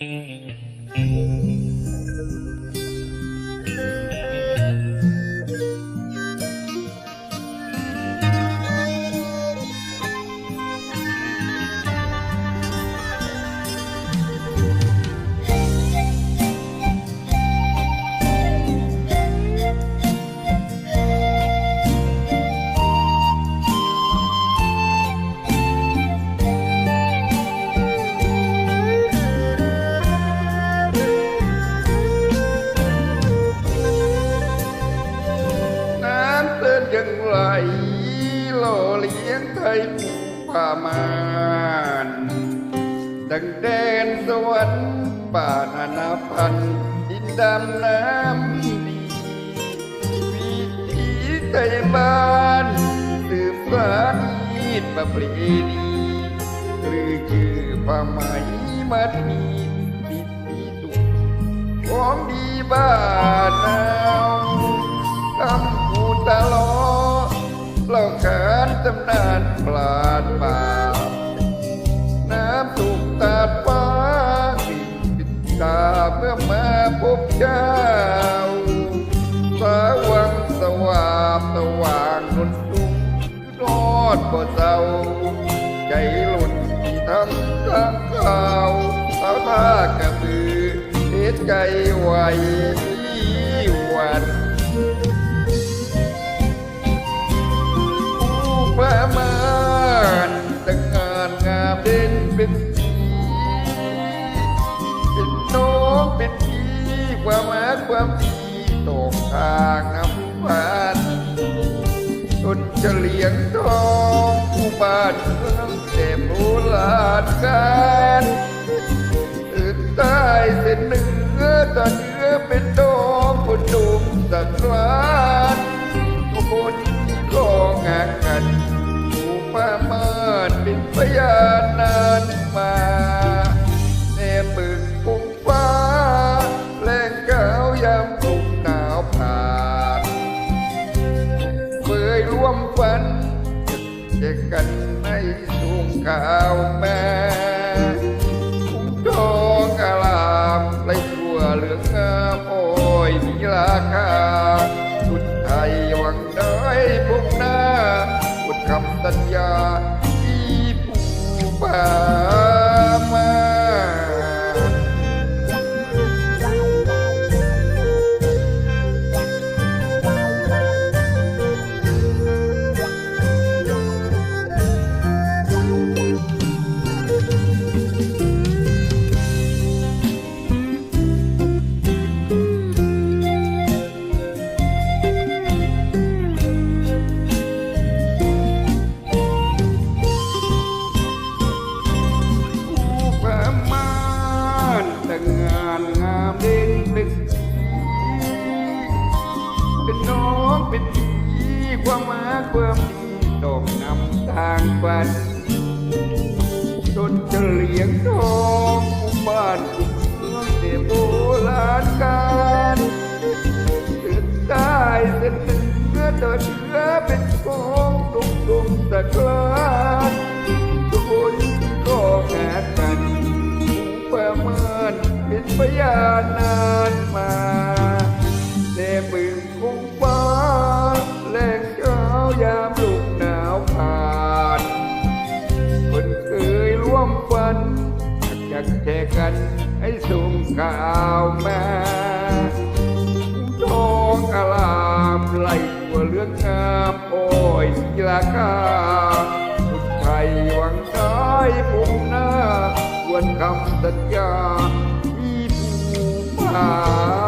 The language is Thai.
น้ ลี้ยผูป่ามานดังแดนสวรรค์ป่านานาพันธุ์ดินดำน้ำดีวิถีไทยบ้านสืบสานยีดประเพณีหรือชื่อผ้าไหมมัดมีมีมี ตำนานปราดป่า น้ำถูกตาดฟ้าปิดปิดตาเมื่อมาพบเจ้า สาวังสว่างสว่างนุนจุงรอดบ่เศร้าใจหล่นที่ทำทางข่าวสาวท่ากระบือเสียใจไหว ความดีตกทางน้ำพันจนเฉลียงทองผู้บ้านเมืองแต่โบราณการตื่นใต้เส้นเนื้อตาเนื้อเป็นดองคนดุมสักลานคนก็งานกันผู้ประมาณเป็นพยาน ฝันเจอกันในสูงข่าวแม่ เป็นที่ความหมาความดีต้องนำทางฝันจนจะเลี้ยงทองผู้บ้านเมืองแต่โบราณการถึงได้เส้นเนื้อเดินเชื้อเป็นของตุงตุงตะกลา กแชร์กันให้ส่งข่าวมาทองอาลามไหลหัวเลืองงามโอ้ยกีฬาคาคนไทยหวังได้พุ่งหน้าควรคำสัญญาที่ผู้มา